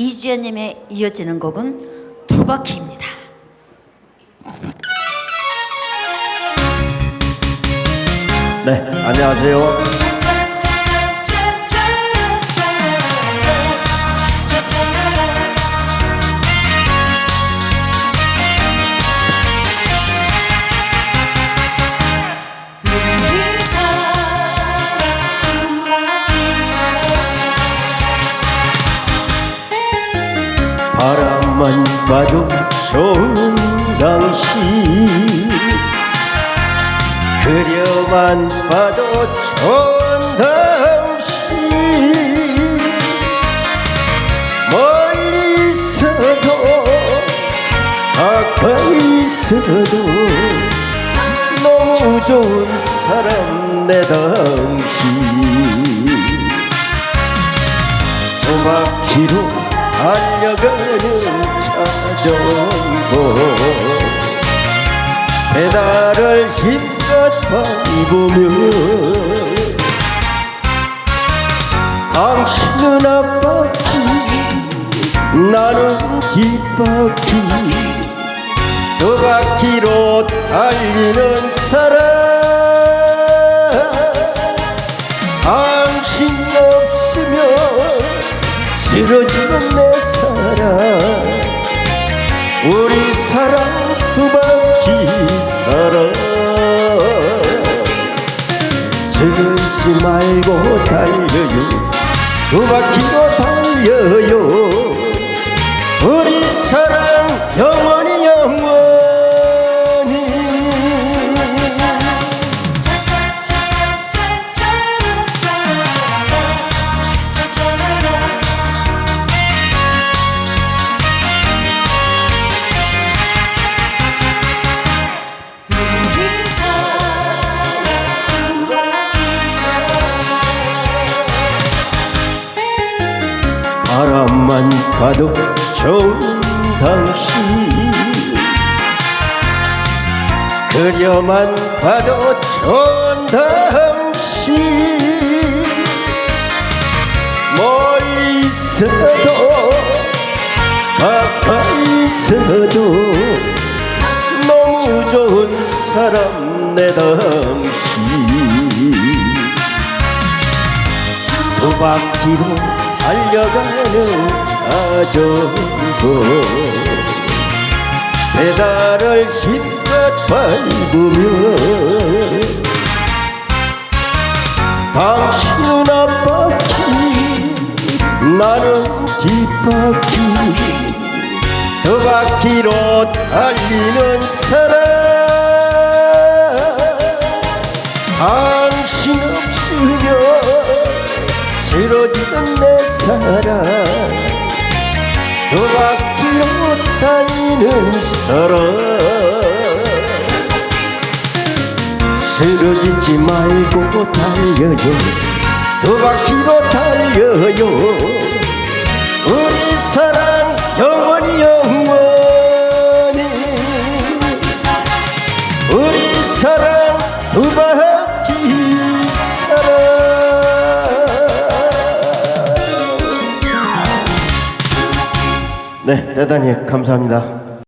이주연님의 이어지는 곡은 두 바퀴입니다. 네, 안녕하세요. 바람만 봐도 좋은 당신 그려만 봐도 좋은 당신 멀리 있어도 가까이 있어도 너무 좋은 사람 내 당신. 두 바퀴로 달려가는 자전거 페달을 힘껏 밟으며 당신은 앞바퀴 나는 뒷바퀴 두 바퀴로 달리는 사람. 당신 없으면 쓰러지는 내 사랑 우리 사랑 두 바퀴 사랑 쓰러지 말고 달려요. 두 바퀴로 달려요. 우리 사랑 봐도 좋은 당신. 그려만 봐도 좋은 당신. 멀리 있어도 가까이 있어도 너무 좋은 사람 내 당신. 두 바퀴로 달려가는 자전거 페달을 힘껏 밟으며 당신은 앞바퀴 나는 뒷바퀴. 두 바퀴로 달리는 사람. 당신 없으면 쓰러지는 내 사랑 두 바퀴로 달리는 사람 쓰러지지 말고 달려요. 두 바퀴로 달려요. 우리 사랑 영원히 영원히. 우리 사랑 두 바퀴 네 대단히 감사합니다